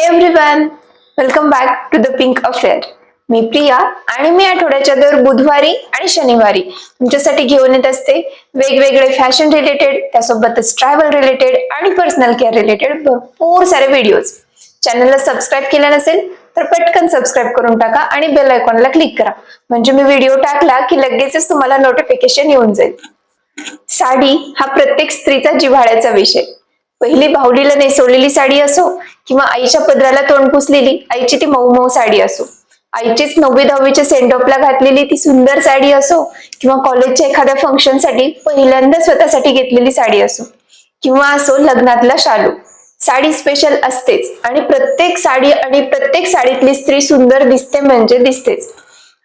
Everyone welcome back to the pink affair मी प्रिया आणि मी आठवड्याच्या दर बुधवारी आणि शनिवारी तुमच्यासाठी घेऊन येत असते वेगवेगळे फॅशन रिलेटेड त्यासोबतच ट्रॅव्हल रिलेटेड आणि पर्सनल केअर रिलेटेड भरपूर सारे व्हिडिओज चॅनलला सबस्क्राईब केलं नसेल तर पटकन सबस्क्राईब करून टाका आणि बेल आयकॉनला क्लिक करा. म्हणजे मी व्हिडिओ टाकला की लगेचच तुम्हाला नोटिफिकेशन येऊन जाईल. साडी हा प्रत्येक स्त्रीचा जिव्हाळ्याचा विषय. पहिली भावलीला नेसवलेली साडी असो किंवा आईच्या पदराला तोंड पुसलेली आईची ती मऊ मऊ साडी असो. आईचीच नववी दहावीच्या सेंडॉपला ऑफला घातलेली ती सुंदर साडी असो किंवा कॉलेजच्या एखाद्या फंक्शनसाठी पहिल्यांदा स्वतःसाठी घेतलेली साडी असो किंवा असो लग्नातला शालू. साडी स्पेशल असतेच आणि प्रत्येक साडी आणि प्रत्येक साडीतली स्त्री सुंदर दिसते म्हणजे दिसतेच.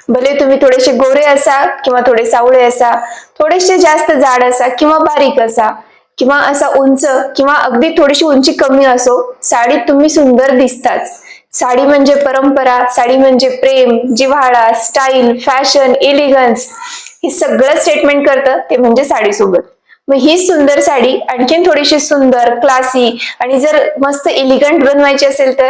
भले तुम्ही थोडेसे गोरे असा किंवा थोडे सावळे असा थोडेसे जास्त जाड असा किंवा बारीक असा किंवा असा उंच किंवा अगदी थोडीशी उंची कमी असो साडीत तुम्ही सुंदर दिसताच साडी म्हणजे परंपरा साडी म्हणजे प्रेम जिव्हाळा स्टाईल फॅशन एलिगन्स हे सगळं स्टेटमेंट करतं ते म्हणजे साडीसोबत मग ही सुंदर साडी आणखीन थोडीशी सुंदर क्लासी आणि जर मस्त एलिगंट बनवायची असेल तर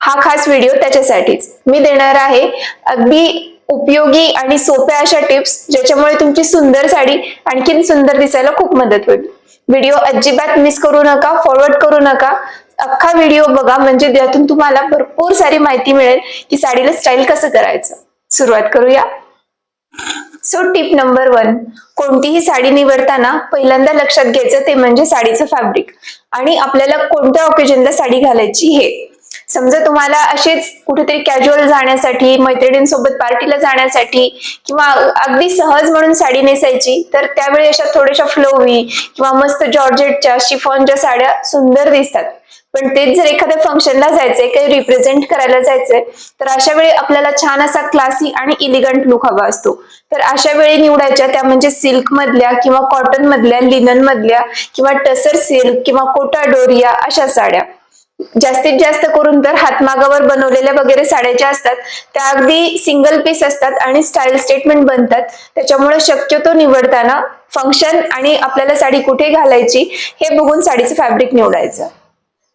हा खास व्हिडिओ त्याच्यासाठीच. मी देणार आहे अगदी उपयोगी आणि सोप्या अशा टिप्स ज्याच्यामुळे तुमची सुंदर साडी आणखीन सुंदर दिसायला खूप मदत होईल. व्हिडिओ अजिबात मिस करू नका फॉरवर्ड करू नका. अख्खा व्हिडिओ बघा म्हणजे त्यातून तुम्हाला भरपूर सारी माहिती मिळेल की साडीला स्टाईल कसं करायचं. सुरुवात करूया. सो टिप नंबर वन कोणतीही साडी निवडताना पहिल्यांदा लक्षात घ्यायचं ते म्हणजे साडीचं फॅब्रिक आणि आपल्याला कोणत्या ऑकेजनला साडी घालायची हे. समजा तुम्हाला असेच कुठेतरी कॅज्युअल जाण्यासाठी मैत्रिणींसोबत पार्टीला जाण्यासाठी किंवा अगदी सहज म्हणून साडी नेसायची तर त्यावेळी अशा थोड्याशा फ्लोवी किंवा मस्त जॉर्जेटच्या शिफॉनच्या साड्या सुंदर दिसतात. पण तेच जर एखाद्या फंक्शनला जायचंय काही रिप्रेझेंट करायला जायचंय तर अशा वेळी आपल्याला छान असा क्लासी आणि इलिगंट लुक हवा असतो. तर अशा वेळी निवडायच्या त्या म्हणजे सिल्क मधल्या किंवा कॉटन मधल्या लिनन मधल्या किंवा टसर सिल्क किंवा कोटा डोरिया अशा साड्या. जास्तीत जास्त करून तर हातमागावर बनवलेल्या वगैरे साड्या ज्या असतात. त्या अगदी सिंगल पीस असतात आणि स्टाईल स्टेटमेंट बनतात. त्याच्यामुळे शक्यतो निवडताना फंक्शन आणि आपल्याला साडी कुठे घालायची हे बघून साडीचं फॅब्रिक निवडायचं.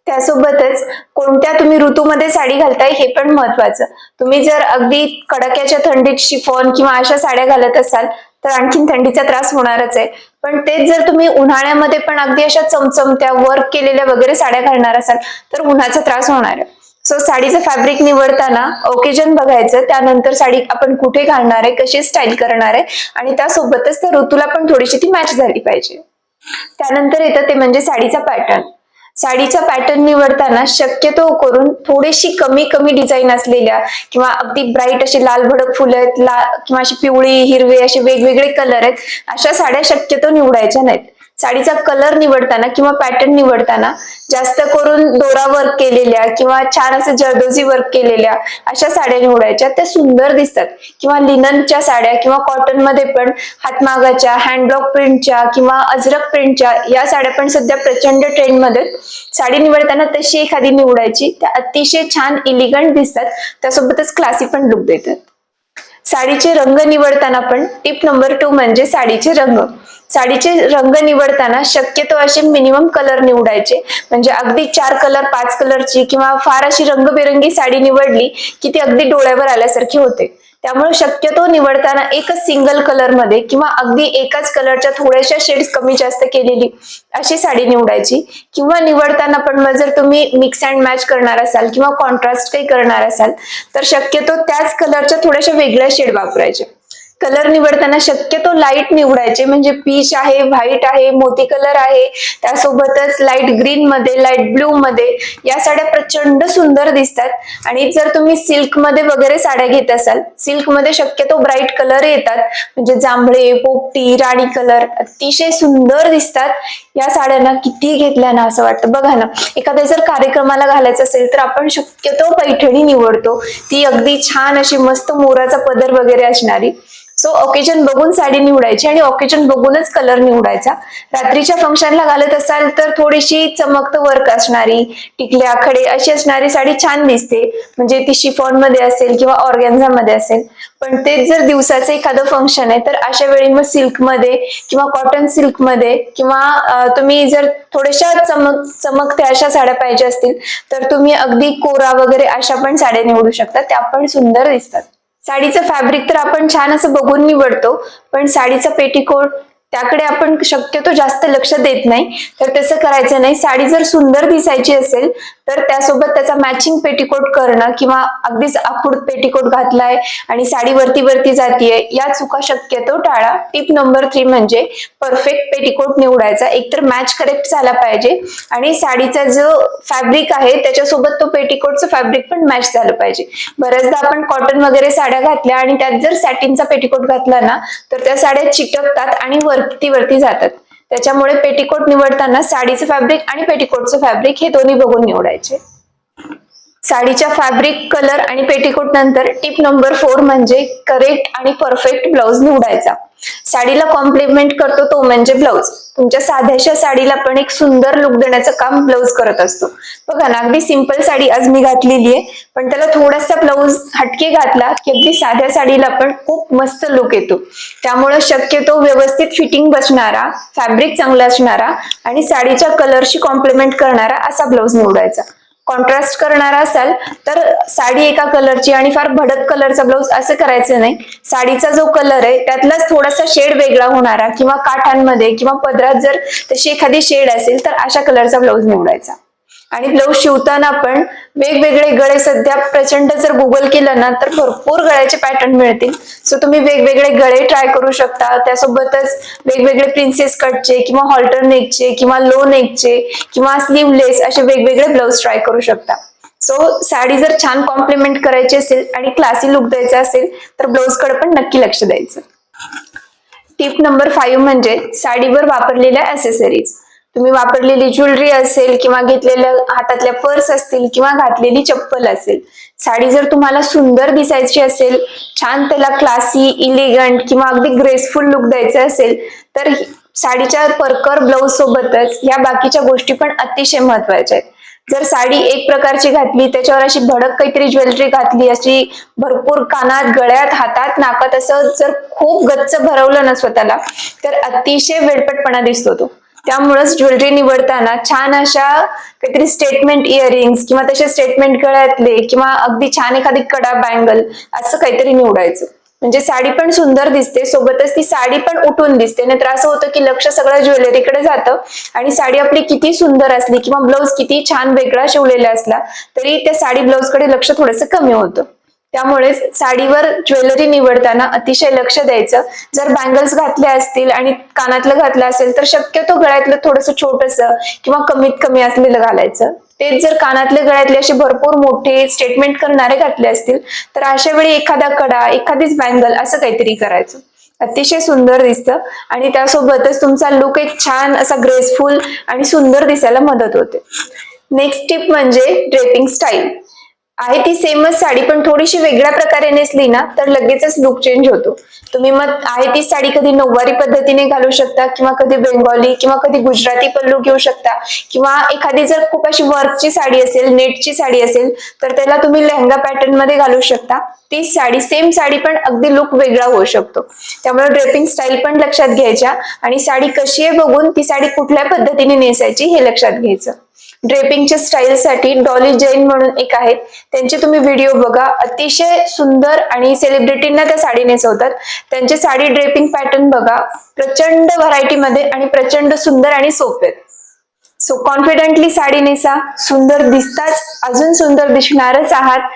त्यासोबतच कोणत्या तुम्ही ऋतूमध्ये साडी घालताय हे पण महत्वाचं तुम्ही जर अगदी कडाक्याच्या थंडीत शिफॉन किंवा अशा साड्या घालत असाल तर आणखीन थंडीचा त्रास होणारच आहे. पण तेच जर तुम्ही उन्हाळ्यामध्ये पण अगदी अशा चमचमत्या वर्क केलेल्या वगैरे साड्या घालणार असाल तर उन्हाचा त्रास होणार आहे. सो साडीचं फॅब्रिक निवडताना ओकेजन बघायचं त्यानंतर साडी आपण कुठे घालणार आहे कशी स्टाईल करणार आहे आणि त्यासोबतच त्या ऋतूला पण थोडीशी ती मॅच झाली पाहिजे. त्यानंतर येतं ते म्हणजे साडीचा पॅटर्न साडीचा पॅटर्न निवडताना शक्यतो करून थोडीशी कमी कमी डिझाईन असलेल्या किंवा अगदी ब्राईट अशी लाल भडक फुलं आहेत ला किंवा अशी पिवळी हिरवे असे वेगवेगळे कलर आहेत अशा साड्या शक्यतो निवडायच्या नाहीत. साडीचा कलर निवडताना किंवा पॅटर्न निवडताना जास्त करून दोरा वर्क केलेल्या किंवा छान असं जरदोजी वर्क केलेल्या अशा साड्या निवडायच्या. त्या सुंदर दिसतात. किंवा लिननच्या साड्या किंवा कॉटनमध्ये पण हातमागाच्या हँडब्लॉक प्रिंटच्या किंवा अजरक प्रिंटच्या या साड्या पण सध्या प्रचंड ट्रेंडमध्ये साडी निवडताना तशी एखादी निवडायची. त्या अतिशय छान इलिगंट दिसतात. त्यासोबतच क्लासी पण लुक देतात. साडीचे रंग निवडताना पण टिप नंबर टू म्हणजे साडीचे रंग. साडीचे रंग निवडताना शक्यतो असे मिनिमम कलर निवडायचे. म्हणजे अगदी चार कलर पाच कलरची किंवा फार अशी रंगबेरंगी साडी निवडली की ती अगदी डोळ्यावर आल्यासारखी होते. त्यामुळे शक्यतो निवडताना एकच सिंगल कलरमध्ये किंवा अगदी एकाच कलरच्या थोड्याशा शेड्स कमी जास्त केलेली अशी साडी निवडायची. किंवा निवडताना पण मग जर तुम्ही मिक्स अँड मॅच करणार असाल किंवा कॉन्ट्रास्ट काही करणार असाल तर शक्यतो त्याच कलरच्या थोड्याशा वेगळ्या शेड वापरायच्या. कलर निवडताना शक्यतो लाइट निवडायचे. म्हणजे पीच आहे व्हाईट आहे मोती कलर आहे. त्यासोबतच लाइट ग्रीन मध्ये लाइट ब्लू मध्ये या साड्या प्रचंड सुंदर दिसतात. आणि जर तुम्ही सिल्कमध्ये वगैरे साड्या घेत असाल सिल्कमध्ये शक्यतो ब्राईट कलर येतात. म्हणजे जांभळे पोपटी राणी कलर अतिशय सुंदर दिसतात. या साड्यांना किती घेतल्या ना असं वाटतं. बघा ना एखाद्या जर कार्यक्रमाला घालायचं असेल तर आपण शक्यतो पैठणी निवडतो. ती अगदी छान अशी मस्त मोराचा पदर वगैरे असणारी. सो ऑकेजन बघून साडी निवडायची आणि ऑकेजन बघूनच कलर निवडायचा. रात्रीच्या फंक्शनला घालत असाल तर थोडीशी चमकत वर्क असणारी टिकल्या खडे अशी असणारी साडी छान दिसते. म्हणजे ती शिफॉनमध्ये असेल किंवा ऑर्गॅन्झा मध्ये असेल. पण तेच जर दिवसाचं एखादं फंक्शन आहे तर अशा वेळी मग सिल्कमध्ये किंवा कॉटन सिल्कमध्ये किंवा तुम्ही जर थोड्याशा चमक चमकत्या अशा साड्या पाहिजे असतील तर तुम्ही अगदी कोरा वगैरे अशा पण साड्या निवडू शकता. त्या पण सुंदर दिसतात. साडीचं फॅब्रिक तर आपण छान असं बघून निवडतो पण साडीचा पेटीकोट त्याकडे आपण शक्यतो जास्त लक्ष देत नाही. तर तसं करायचं नाही. साडी जर सुंदर दिसायची असेल तर त्यासोबत त्याचा मॅचिंग पेटीकोट करणं किंवा अगदीच आखूड पेटीकोट घातलाय आणि साडी वरती वरती जातीये या चुका शक्यतो टाळा. टिप नंबर थ्री म्हणजे परफेक्ट पेटीकोट निवडायचा. एकतर मॅच करेक्ट झाला पाहिजे आणि साडीचा जो फॅब्रिक आहे त्याच्यासोबत तो पेटीकोटचं फॅब्रिक पण मॅच झालं पाहिजे. बऱ्याचदा आपण कॉटन वगैरे साड्या घातल्या आणि त्यात जर सॅटिनचा पेटीकोट घातला ना तर त्या साड्या चिटकतात आणि वर वरती जातात. त्याच्यामुळे पेटीकोट निवडताना साडीचं फॅब्रिक आणि पेटीकोटचं फॅब्रिक हे दोन्ही बघून निवडायचे. साडीच्या फॅब्रिक कलर आणि पेटीकोट नंतर टिप नंबर फोर म्हणजे करेक्ट आणि परफेक्ट ब्लाउज निवडायचा. साडीला कॉम्प्लिमेंट करतो तो म्हणजे ब्लाउज तुमच्या साध्याशा साडीला पण एक सुंदर लुक देण्याचं काम ब्लाऊज करत असतो. बघा ना अगदी सिंपल साडी आज मी घातलेली आहे पण त्याला थोडासा ब्लाऊज हटके घातला की अगदी साध्या साडीला पण खूप मस्त लुक येतो. त्यामुळे शक्यतो व्यवस्थित फिटिंग बसणारा फॅब्रिक चांगला असणारा आणि साडीच्या कलरशी कॉम्प्लिमेंट करणारा असा ब्लाऊज निवडायचा. कॉन्ट्रास्ट करणारा असाल तर साडी एका कलरची आणि फार भडक कलरचा ब्लाऊज असं करायचं नाही. साडीचा जो कलर आहे त्यातलाच थोडासा शेड वेगळा होणारा किंवा काठांमध्ये किंवा पदरात जर तशी एखादी शेड असेल तर अशा कलरचा ब्लाऊज निवडायचा. आणि ब्लाऊज शिवताना पण वेगवेगळे गळे सध्या प्रचंड जर गुगल केलं ना तर भरपूर गळ्याचे पॅटर्न मिळतील. सो तुम्ही वेगवेगळे गळे ट्राय करू शकता. त्यासोबतच वेगवेगळे प्रिन्सेस कटचे किंवा हॉल्टर नेकचे किंवा लो नेकचे किंवा स्लीवलेस असे वेगवेगळे ब्लाऊज ट्राय करू शकता. सो साडी जर छान कॉम्प्लिमेंट करायची असेल आणि क्लासी लुक द्यायचा असेल तर ब्लाऊजकडे पण नक्की लक्ष द्यायचं. टिप नंबर फाईव्ह म्हणजे साडीवर वापरलेल्या ऍसेसरीज तुम्ही वापरलेली ज्वेलरी असेल किंवा घेतलेल्या हातातल्या पर्स असतील किंवा घातलेली चप्पल असेल साडी जर तुम्हाला सुंदर दिसायची असेल छान त्याला क्लासी इलिगंट किंवा अगदी ग्रेसफुल लुक द्यायचं असेल तर साडीच्या परकर ब्लाऊज सोबतच या बाकीच्या गोष्टी पण अतिशय महत्त्वाच्या आहेत. जर साडी एक प्रकारची घातली त्याच्यावर अशी भडक काहीतरी ज्वेलरी घातली अशी भरपूर कानात गळ्यात हातात नाकात असं जर खूप गच्च भरवलं ना स्वतःला तर अतिशय वेळपटपणा दिसतो तो. त्यामुळेच ज्वेलरी निवडताना छान अशा काहीतरी स्टेटमेंट इयरिंग्स किंवा तसे स्टेटमेंट गळ्यातले किंवा अगदी छान एखादी कडा बँगल असं काहीतरी निवडायचं. म्हणजे साडी पण सुंदर दिसते सोबतच ती साडी पण उठून दिसते. नाहीतर असं होतं की लक्ष सगळं ज्वेलरीकडे जातं आणि साडी आपली किती सुंदर असली किंवा ब्लाऊज किती छान वेगळा शिवलेला असला तरी त्या साडी ब्लाऊजकडे लक्ष थोडंसं कमी होतं. त्यामुळे साडीवर ज्वेलरी निवडताना अतिशय लक्ष द्यायचं. जर बँगल्स घातले असतील आणि कानातलं घातलं असेल तर शक्यतो गळ्यातलं थोडंसं छोटस किंवा कमीत कमी असलेलं घालायचं. तेच जर कानातले गळ्यातले असे भरपूर मोठे स्टेटमेंट करणारे घातले असतील तर अशा वेळी एखादा कडा एखादीच बँगल असं काहीतरी करायचं. अतिशय सुंदर दिसतं आणि त्यासोबतच तुमचा लुक एक छान असा ग्रेसफुल आणि सुंदर दिसायला मदत होते. नेक्स्ट टिप म्हणजे ड्रेपिंग स्टाईल आहे ती सेमच साडी पण थोडीशी वेगळ्या प्रकारे नेसली ना तर लगेचच लुक चेंज होतो. तुम्ही मग आहे ती साडी कधी नऊवारी पद्धतीने घालू शकता किंवा कधी बेंगॉली किंवा कधी गुजराती पल्लू घेऊ शकता किंवा एखादी जर खूप अशी वर्कची साडी असेल नेटची साडी असेल तर त्याला तुम्ही लेहंगा पॅटर्नमध्ये घालू शकता. ती साडी सेम साडी पण अगदी लुक वेगळा होऊ शकतो. त्यामुळे ड्रेपिंग स्टाईल पण लक्षात घ्यायच्या आणि साडी कशी आहे बघून ती साडी कुठल्या पद्धतीने नेसायची हे लक्षात घ्यायचं. ड्रेपिंगच्या स्टाईलसाठी डॉली जैन म्हणून एक आहेत. त्यांचे तुम्ही व्हिडिओ बघा. अतिशय सुंदर आणि सेलिब्रिटींना त्या साडी नेसवतात त्यांचे साडी ड्रेपिंग पॅटर्न बघा. प्रचंड व्हरायटीमध्ये आणि प्रचंड सुंदर आणि सोपे सो कॉन्फिडेंटली साडी नेसा. सुंदर दिसताच अजून सुंदर दिसणारच आहात.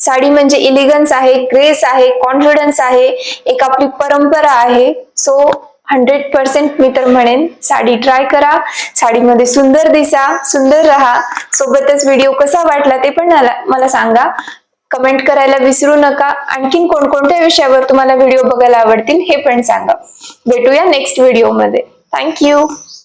साडी म्हणजे इलिगन्स आहे ग्रेस आहे कॉन्फिडन्स आहे. एक आपली परंपरा आहे. सो हंड्रेड पर्सेंट मी तर म्हणेन साडी ट्राय करा. साडीमध्ये सुंदर दिसा सुंदर राहा. सोबतच व्हिडिओ कसा वाटला ते पण मला मला सांगा. कमेंट करायला विसरू नका. आणखीन कोणकोणत्या विषयावर तुम्हाला व्हिडिओ बघायला आवडतील हे पण सांगा. भेटूया नेक्स्ट व्हिडिओमध्ये थँक्यू